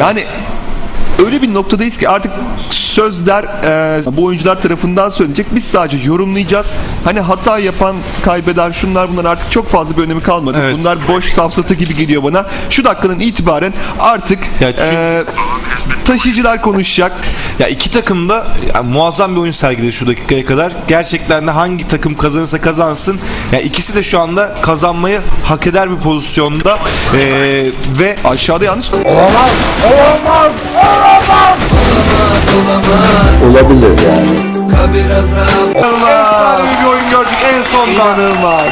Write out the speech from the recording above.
Yani öyle bir noktadayız ki artık sözler e, bu oyuncular tarafından söylenecek. Biz sadece yorumlayacağız. Hani hata yapan kaybeder şunlar bunlar artık çok fazla bir önemi kalmadı. Evet. Bunlar boş safsata gibi geliyor bana. Şu dakikadan itibaren artık Ya çünkü- e, taşıyıcılar konuşacak. Ya iki takım da yani muazzam bir oyun sergiledi şu dakikaya kadar. Gerçekten de hangi takım kazanırsa kazansın. Ya ikisi de şu anda kazanmayı hak eder bir pozisyonda. Ee, ve Aşağıda yanlış olabilir yani. efsane bir oyun gördük en sonda. İnanılmaz.